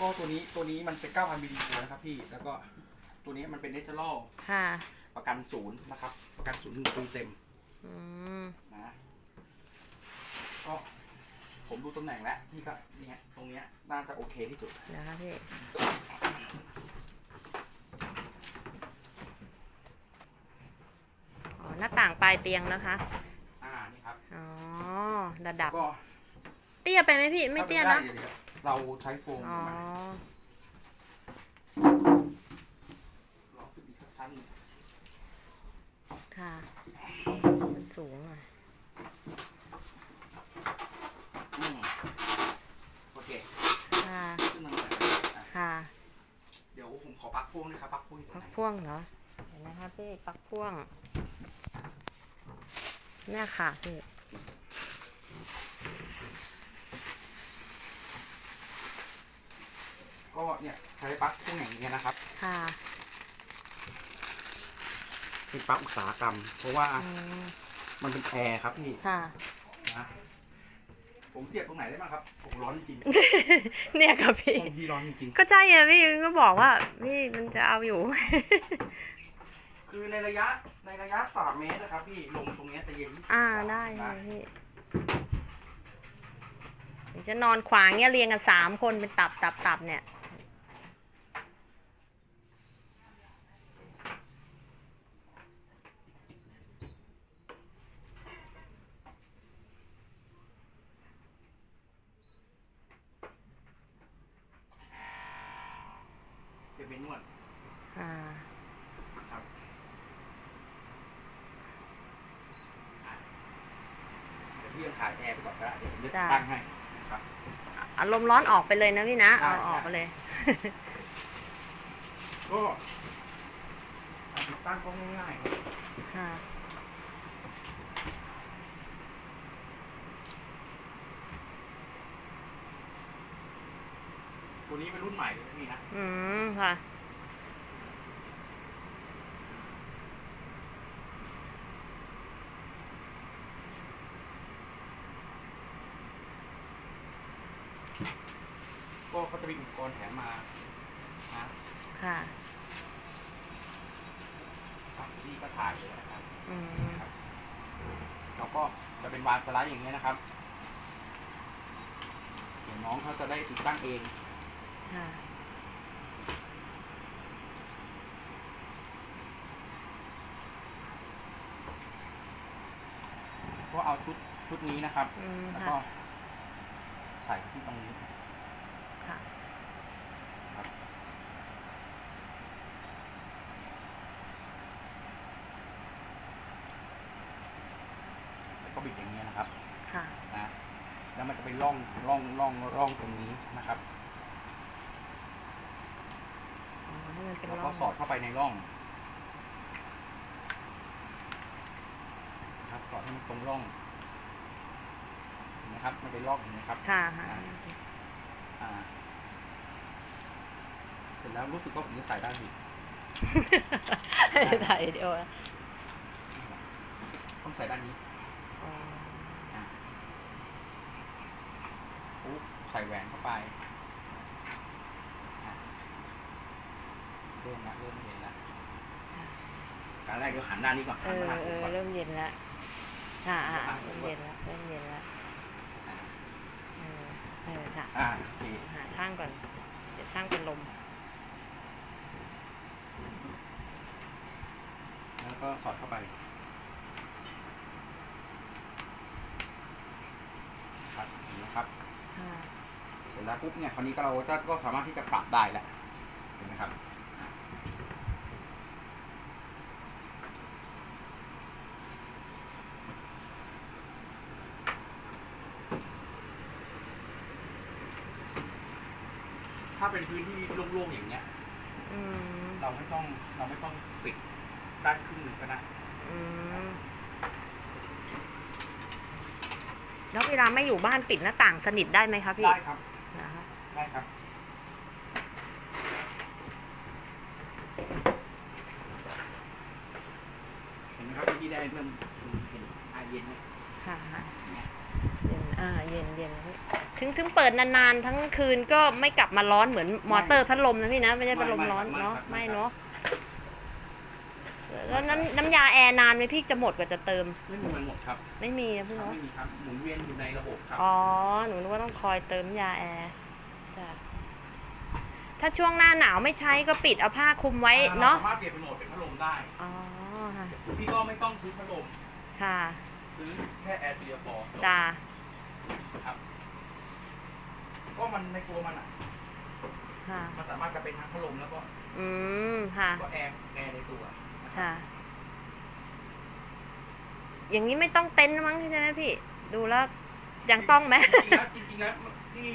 ก็ตัวนี้ตัวนี้มันเป็น9,000 BTU นะครับพี่ แล้วก็ตัวนี้มันเป็นเนเชอรัลค่ะ ประกันศูนย์นะครับ ประกันศูนย์หนึ่งปีเต็มอืม นะก็ผมดูตำแหน่งแล้วพี่ก็เนี่ยตรงเนี้ยน่าจะโอเคที่สุด เดี๋ยวครับพี่ อ๋อ หน้าต่างปลายเตียงนะคะ อ่านี่ครับ อ๋อ ระดับ ก็เตี้ยไปไหมพี่ ไม่เตี้ยนะ ถ้าป็ได้ดี๋ยว เราใช้โฟมอ๋อ มาเราขึ้นอีกสักชั้นหนึ่งค่ะมันสูงอะ อืมโอเคค่ะ ขึ้นมาหน่อยอะค่ะเดี๋ยวผมขอปลั๊กพ่วงด้วยครับปลั๊กพ่วงอยู่ตรปลังกไหน พ่วงเหรอ เห็นไหมคะพี่ปลักพ่วง เนี่ยค่ะพี่ ก็เนี่ยใช้ปลั๊กพ่วงอย่างเงี้ยนะครับค่ะเป็นปลั๊กอุตสาหกรรม เพราะว่าอืมมันเป็นแอร์ครับพี่ค่ะ นะผมเสียบตรงไหนได้บ้างครับผมร้อนจริงเนี่ยค่ะพี่ๆผมดีร้อนจริงก็ใช่อะพี่ก็บอกว่าพี่มันจะเอาอยู่ ๆคือในระยะในระยะสามเมตรนะครับพี่ลงตรงเนี้ยจะเย็นที่สุอ่านะได้เลยพี่เดี๋ยวจะนอนขวางเนี่ยเรียงกันสามคนเป็นตับตับตับเนี่ย จะเป็นนวด อ่า ครับ เดี๋ยวพี่ยังขายแอร์ไปก่อนก็ได้เดี๋ยวผมจะจ้ะ ตั้งให้นะครับอารมณ์ร้อนออกไปเลยนะพี่นะได้เอาออกไปเลย ก็ติดตั้งก็ง่ายๆครับค่ะ ตัวนี้เป็นรุ่นใหม่เลยนะพี่นะ อืม ค่ะ ก็เขาจะมีอุปกรณ์แถมมานะค่ะครับที่ก็ถ่ายเลยนะครับอืม แล้วก็จะเป็นวาล์วสไลด์อย่างเงี้ยนะครับเดี๋ยวน้องเขาจะได้ติดตั้งเองค่ะ ก็เอาชุดชุดนี้นะครับ อืมแล้วค่ะก็ใส่ที่ตรงนี้ ค่ะ แล้วก็บิดอย่างเงี้ยนะครับ ค่ะ นะแล้วมันจะเป็นร่องร่ องร่องร่องตรงนี้นะครับอ๋อให้มันเป็นแล้วร่ก็องสอดเข้าไปในร่องนะครับสอดให้มันตรงร่องเห็นะครับ มันเป็นร่องอย่างนี้ครับ ค่ะค่ะอ่า เสร็จแล้วรู้สึกว่าผมจะใส่ได้ดีถ่ายเดียวอะต้องใส่ด้านนี้ อ๋อ ปุ๊บ ใส่แหวนเข้าไปอะเริ่มละเริ่มเห็นละการแรกเดี๋ยวหันด้านนี้ก่อนเอหันอมาทางเอผมอก่อนเริ่มเย็นแล้วค่ะอ่าเริ่มเย็นแล้วเริ่มเย็นแล้วเออเออค่ะอ่าโอเคหาช่างก่อนจะช่างเป็นลมแล้วก็สอดเข้าไปครับเห็นไหมครับค่ะเส ร็จแล้วปุ๊บเนี่ยคราวนี้ก็เราจะก็สามารถที่จะปรับได้แล้วเห็นไหมครับอะถ้าเป็นพื้นที่โล่งๆอย่างเงี้ยอืมเราไม่ต้องเราไม่ต้องปิดด้านครึ่งหนึ่งก็ได้อืมแล้วเวลาไม่อยู่บ้านปิดหน้าต่างสนิทได้ไหมคะพี่ ได้ครับนะคะ ได้ครับเห็นไหมครับที่ได้เริ่มเห็นอาเย็นไหมค่ะค่ะเย็นอ่าเย็นเย็นพี่ถึงถึงเปิดนานๆ ทั้งคืนก็ไม่กลับมาร้อนเหมือนมอเตอร์พัดลมนะพี่นะ ไม่ได้พัดลมร้อนเนาะไม่เนาะแล้วน้ำน้ำยาแอร์นานไหมพี่จะหมดกว่าจะเติม ไม่มีมันหมดครับไม่มีนะพี่ครับเนาะไม่มีครับหมุนเวียนอยู่ในระบบครับอ๋อหนูนึกว่าต้องคอยเติมยาแอร์ จ้ะถ้าช่วงหน้าหนาวไม่ใช้ก็ปิดเอาผ้าคลุมไว้เนาะรสามารถเปลี่ยนเป็นโหมดเป็นพัดลมได้อ๋อค่ะพี่ก็ไม่ต้องซื้อพัดลม ค่ะซื้อแค่แอร์เรียพอจ้าครับก็มันในตัวมันอะ ค่ะ มันสามารถจะเป็นทั้งพัดลมแล้วก็อืมค่ะ ก็แอร์แอร์ในตัวนะครับค่ะ อย่างนี้ไม่ต้องเต็นท์มั้งใช่ไหมพี่ ดูแล้วยังต้องไหม จริงๆแล้วจริงๆแล้วที่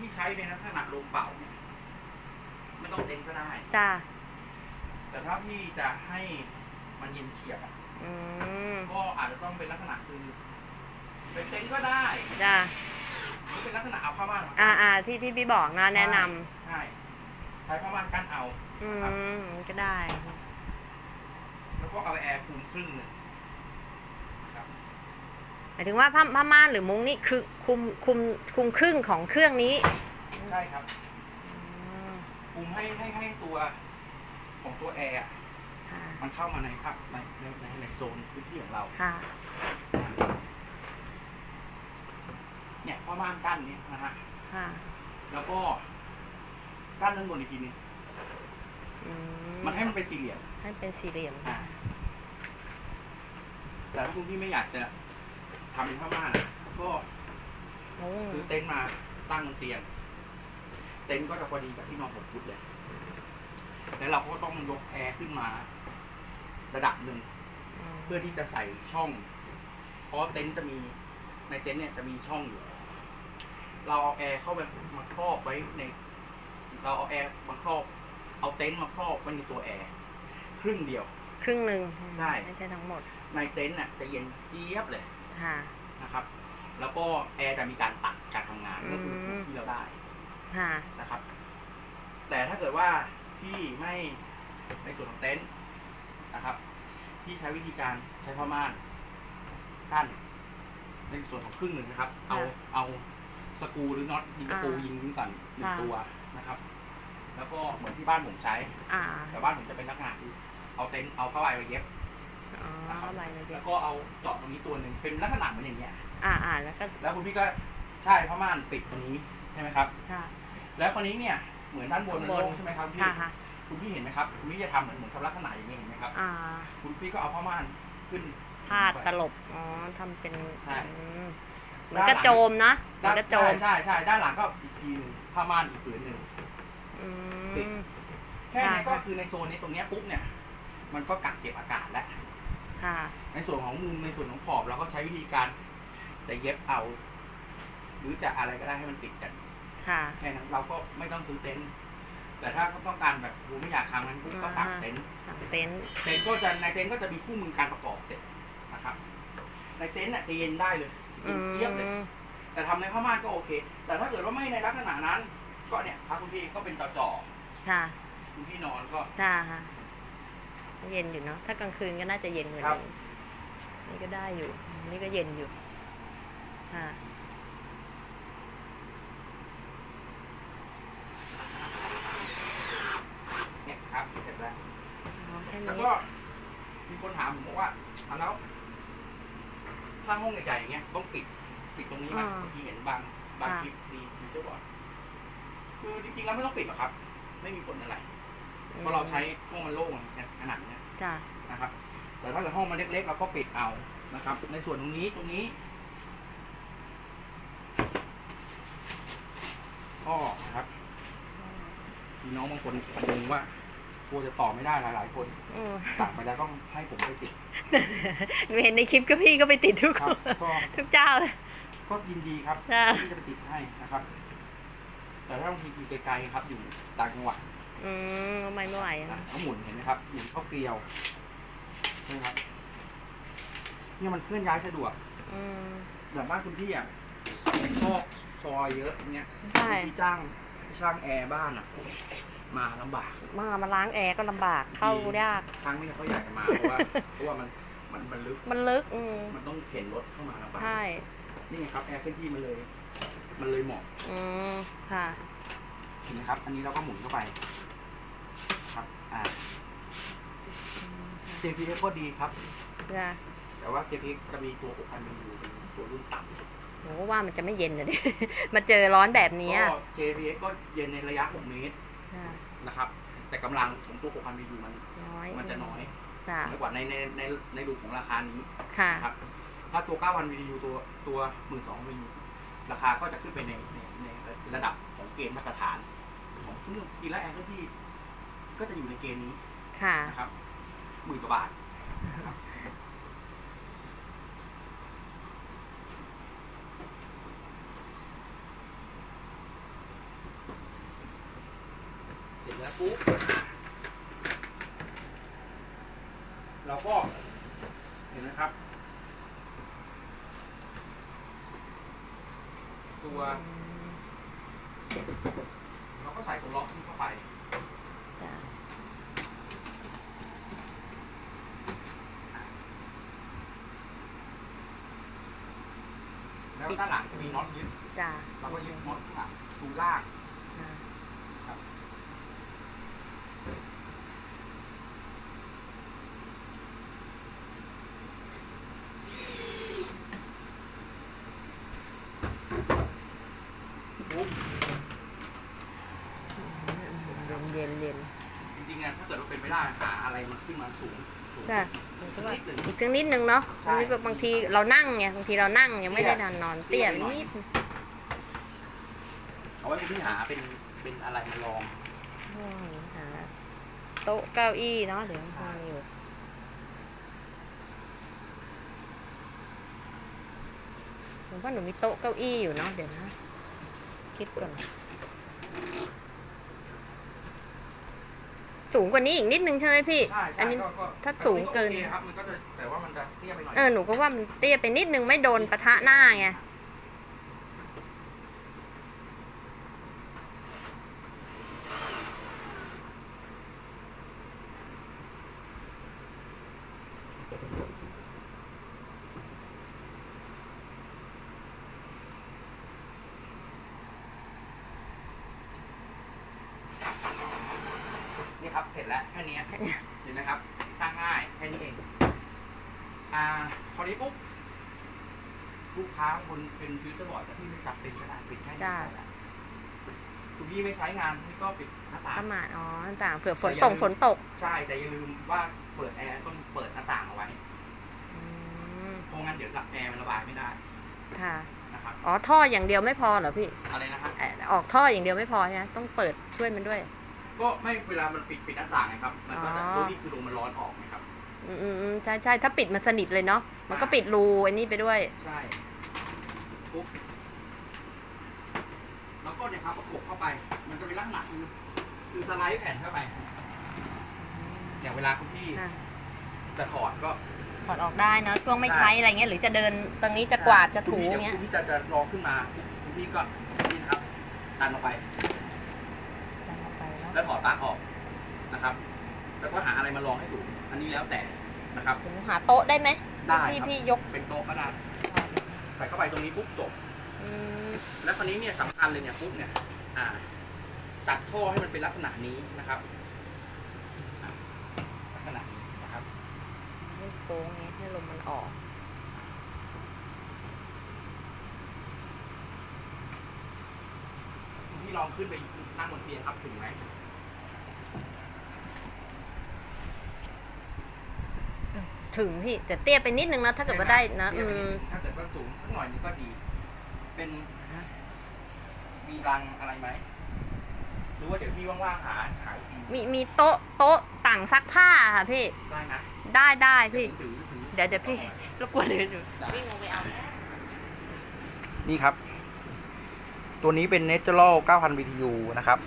ที่ใช้ในลักษณะลมเป่าเนี่ยไม่ต้องเต็นท์ก็ได้ จ้าแต่ถ้าพี่จะให้มันเย็นเฉียบอะอืมก็อาจจะต้องเป็นลักษณะคือเป็นเต็นท์ก็ได้จ้าหรือเป็นลักษณะเอาผ้าม่านมาอ่าอ่าที่ที่พี่บอกนะแนะนใช่ใช้ผ้าม่านกั้นเอาำอืมก็ได้ แล้วก็เอาแอร์คุมครึ่งหนึ่งนะครับหมายถึงว่าผ้าผ้าม่านหรือมุ้งนี่คือคุมคุมคุมครึ่งของเครื่องนี้ใช่ครับอืมคุมให้ให้ให้ตัวของตัวแอร์อะค่ะมันเข้ามาในครับในในในในโซนพื้นที่ของเรา ค่ะเนี่ยผ้าม่านกั้นเนี่ยนะฮะ ค่ะแล้วก็กั้นด้านบนอีกทีนึงอืมมันให้มันเป็นสี่เหลี่ยมให้เป็นสี่เหลี่ยมอ่าแต่ถ้าคุณพี่ไม่อยากจะ ทำเป็นผ้าม่านอะก็มุ้งซื้อเต็นท์มาตั้งบนเตียง เต็นท์ก็จะพอดีกับที่นอนหกฟุตเลย แล้วเราก็ต้องยกแอร์ขึ้นมา ระดับหนึ่งอืมเพื่อที่จะใส่ช่อง เพราะว่าเต็นท์จะมีในเต็นท์เนี่ยจะมีช่องอยู่ เราเอาแอร์เข้าไปมาครอบไว้ใน เราเอาแอร์มาครอบ เอาเต็นท์มาครอบไว้ในตัวแอร์ครึ่งเดียว ครึ่งหนึ่งใช่ ไม่ใช่ทั้งหมด ในเต็นท์น่ะจะเย็นเจี๊ยบเลย ค่ะ นะครับ แล้วก็แอร์จะมีการตัดการทำงานอืมเมื่ออุณหภูมิที่เราได้ค่ะ นะครับ แต่ถ้าเกิดว่าพี่ไม่ในส่วนของเต็นท์นะครับพี่ใช้วิธีการใช้ผ้าม่านกั้นในส่วนของครึ่งหนึ่งนะครับ เอาค่ะเอาสกรูหรือน็อตยิงตะปูอ่ายิยิงนิ้วสั่นหนึ่งค่ะตัวนะครับ แล้วก็เหมือนที่บ้านผมใช้อ่าแต่บ้านผมจะเป็นลักษณะคือเอาเต็นท์เอาผ้าใบไปเย็บ อ๋อนะครับเข้าไปเลยจ้ะแล้วก็เอาเจาะตรงนี้ตัวหนึ่งเป็นลักษณะเหมือนอย่างเงี้ย อ่าอ่าแล้วก็แล้วคุณพี่ก็ใช่ผ้าม่านปิดตรงนี้ใช่ไหมครับ ค่ะ แล้วคราวนี้เนี่ยเหมือนด้านบนมันบนโล่งใช่ไหมครับพี่ค่ะค่ะคุณพี่เห็นไหมครับคุณพี่จะทำเหมือนเหมือนกับลักษณะอย่างนี้เห็นไหมครับ อ่าคุณพี่ก็เอาผ้าม่านขึ้นพาดตลบอ๋อทำเป็นใช่อืมเหมือนกระโจมนะเหมืด้าอนนกระโจมใช่ใช่ใช่ด้านหลังก็อีกทีหนึ่งผ้าม่านอีกผืนหนึ่ง อืติดมแค่นี้ค่ะ ก็คือในโซนนี้ตรงเนี้ยปุ๊บเนี่ย มันก็กักเก็บอากาศแล้ว ค่ะ ในส่วนของมุมในส่วนของขอบเราก็ใช้วิธีการแต่เย็บเอา หรือจะอะไรก็ได้ให้มันติดกันค่ะแค่นั้นเราก็ไม่ต้องซื้อเต็นท์แต่ถ้าเขาต้องการแบบกูไม่อยากทำนั้นปุ๊บก็สั่งเต็นท์ทำเต็นท์เต็นท์ก็จะในเต็นท์ก็จะมีคู่มือการประกอบเสร็จนะครับ ในเต็นท์น่ะจะเย็นได้เลยเย็อืนเจี๊ยบเลยมแต่ทำในผ้าม่านก็โอเค แต่ถ้าเกิดว่าไม่ในลักษณะนั้น ก็เนี่ยพระคุณพี่ก็เป็นจ่อค่ะๆคุณพี่นอนก็จ้าค่ะ เย็นอยู่เนาะถ้ากลางคืนก็น่าจะเย็นกว่าครับนี้นี่ก็ได้อยู่ นี่ก็เย็นอยู่ค่ะเนี่ยครับเสร็จแล้วอ๋อแค่แล้วนี้ก็มีคนถามผมบอกว่าเอาแล้วถ้าห้องใหญ่ๆอย่างเงี้ยต้องปิดปิดตรงนี้ไหมบางทีเห็นบางบางคลิปมีมีเจ้าบอกคือจริงๆแล้วไม่ต้องปิดหรอกครับ ไม่มีผลอะไร เพราะเราใช้ห้องมันโล่งขนาดเนี้ยจ้านะครับ แต่ถ้าเกิดห้องมันเล็กๆเราก็ปิดเอานะครับ ในส่วนตรงนี้ตรงนี้ก็นะครับพี่น้องบางคนประเด็นว่ากลัวจะต่อไม่ได้หลาย ๆ คนอืมสั่งไปแล้วต้องให้ผมไปติด หนูเห็นในคลิปก็พี่ก็ไปติดทุกครับก็ ทุกเจ้าเลย ก็ยินดีครับจ้าที่จะไปติดให้นะครับ แต่ถ้าบางทีอยู่ไกลๆครับอยู่ต่างจังหวัด อืมไม่ไม่ไหวนะอะเขาหมุนเห็นไหมครับหมุนเข้าเกลียวใช่ไหมครับเนี่ยมันเคลื่อนย้ายสะดวกอืมอย่างบ้านคุณพี่อะชอบซอยเยอะอย่างเงี้ยใช่พี่จ้างช่างแอร์บ้านอะ มาลำบากมามาล้างแอร์ก็ลำบากเข้ายาก ครั้งนี้เขาอยากจะมาเพราะว่าเพราะว่ามันมันมันลึกมันลึกอืมมันต้องเข็นรถเข้ามาลำบากใช่นี่ไงครับแอร์เคลื่อนที่มันเลย มันเลยเหมาะอืมค่ะ เห็นไหมครับ อันนี้เราก็หมุนเข้าไปครับ อ่า JPX ก็ดีครับ จ้ะแต่ว่า JPX จะมีตัว 6,000มิลลิเป็นตัวรุ่นต่ำสุดโหว่ามันจะไม่เย็นเลย มาเจอร้อนแบบนี้ก็อะ JPX ก็เย็นในระยะ 6 เมตรจ้ะนะครับ แต่กำลังของตัว 6,000มิลลิมัน น้อยมันจะน้อยจ้ะน้อยกว่าในในในในรูปของราคานี้ค่ะ นะครับ ถ้าตัว 9,000 VDU ตัวตัว 12,000 VDU ราคาก็จะขึ้นไปในในในระดับของเกณฑ์มาตรฐาน ของซึ่งกีฬาแอร์ที่ ก็จะอยู่ในเกณฑ์นี้ค่ะ นะครับหมื่นกว่าบาทนะครับเสร็จแล้วปุ๊บเราก็เห็นนะครับ ตัว เราก็ใส่ตัวล็อกนี้เข้าไป จ้ะ แล้วด้านหลังจะมีน็อตยึดจ้ะเราก็ยึดน็อตข้างหลังดูล่างค่ะครับปุ๊บเย็นเย็นเย็นจริงๆอะถ้าเกิดว่าเป็นไม่ได้หาอะไรมันขึ้นมาสูงสูง จ้ะสักนิดหนึ่ง อีกสักนิดนึงเนาะใช่บางทีบางทีเรานั่งไงบางทีเรานั่งยังไม่ได้นอนนอนเตี้เตี้ยยไปไปหน่อยนิดเอาไว้ที่หาเป็นเป็นอะไรมาลองอืมหาโต๊ะเก้าอี้เนาะเดี๋ยวมีอยู่ผมว่าหนูมีโต๊ะเก้าอี้อยู่เนาะเดี๋ยวนะ คิดก่อน สูงกว่านี้อีกนิดนึงใช่ไหมพี่ ใช่ใช่อันนี้ ก็ก็ถ้าสูงเกินโอคครับมันก็จะแต่ว่ามันจะเตี้ยไปหน่อย เออหนูก็ว่ามันเตี้ยไปนิดนึงไม่โดนปะทะหน้าไง นี่ครับ เสร็จแล้วแค่นี้เห็นไหมครับตั้งง่ายแค่นี้เอง อ่าพอนี้ปุ๊บลูกค้าคนเป็นฟิวเจอร์บอร์ดแต่ที่ไม่จับเป็นก็ได้ปิดแค่นี้จ้ะ ก็ได้คุณพี่ไม่ใช้งานพี่ก็ปิดหน้าต่าง ประมาณอ๋อต่างเผื่อฝนตกฝนตกใช่ แต่อย่าลืมว่าเปิดแอร์ต้องเปิดหน้าต่างเอาไว้อืมเพราะงั้นเดี๋ยวแอร์มันระบายไม่ได้ค่ะ นะครับ อ๋อท่ออย่างเดียวไม่พอเหรอพี่อะไรนะครับเอ่อออกท่ออย่างเดียวไม่พอใช่ไหมต้องเปิดช่วยมันด้วย ก็ไม่เวลามันปิดปิดหน้าต่างไงครับ มันก็จะอ๋อ ตัวนี้คือลมมันร้อนออกไหมครับ อืมอืมอืมใช่ใช่ถ้าปิดมันสนิทเลยเนาะมันก็ปิดรูไอ้นี่ไปด้วย ใช่ปุ๊บแล้วก็เนี่ยครับประกบเข้าไป มันจะเป็นลักษณะคือคือสไลด์แผ่นเข้าไปอย่างเวลาคุณพี่ค่ะจะถอดก็ถอดออกได้เนาะช่วงไม่ใช่ใช้อะไรเงี้ยหรือจะเดินตรงนี้จะกวาดจะถูคุณพี่เงี้ย คุณพี่จะจะรองขึ้นมาคุณพี่ก็นี่นะครับดันออกไป แล้วถอดปลั๊กออกนะครับ แล้วก็หาอะไรมาลองให้สูง อันนี้แล้วแต่นะครับถึงหาโต๊ะได้ไหมได้พี่ครับพี่ยกเป็นโต๊ะก็ได้ใส่เข้าไปตรงนี้ปุ๊บจบ อืมแล้วคราวนี้เนี่ยสำคัญเลยเนี่ยปุ๊บเนี่ยอ่าตัดท่อให้มันเป็นลักษณะนี้นะครับอะลักษณะนี้นะครับ ให้โค้งไงให้ลมมันออก พี่ลองขึ้นไปนั่งบนเตียงครับถึงไหม ถึงพี่ แต่เตี้ยไปนิดนึงนะถ้าเกิดว่าได้นะเตี้อืยไปนิดมนึงถ้าเกิดว่าสูงสักหน่อยนึงก็ดี เป็นมีรังอะไรไหมหรือว่าเดี๋ยวพี่ว่างๆหาหาอีกทีมีมีโต๊ะโต๊ะต่างซักผ้าค่ะพี่ ได้นะได้ได้พี่ ถือถือเดี๋ยวเดี๋ยวพี่รบกวนเดินอยู่ได้วิ่งลงไปเอานี่ครับ ตัวนี้เป็น Natural 9,000 BTU นะครับ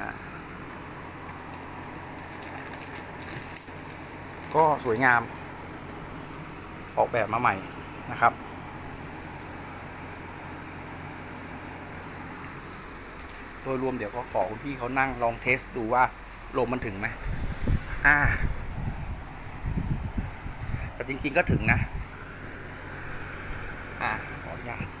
อ่า ก็สวยงาม ออกแบบมาใหม่นะครับ โดยรวมเดี๋ยวก็ขอคุณพี่เขานั่งลองเทสดูว่าลมมันถึงไหมอ่า แต่จริงๆก็ถึงนะ อะขออนุญาต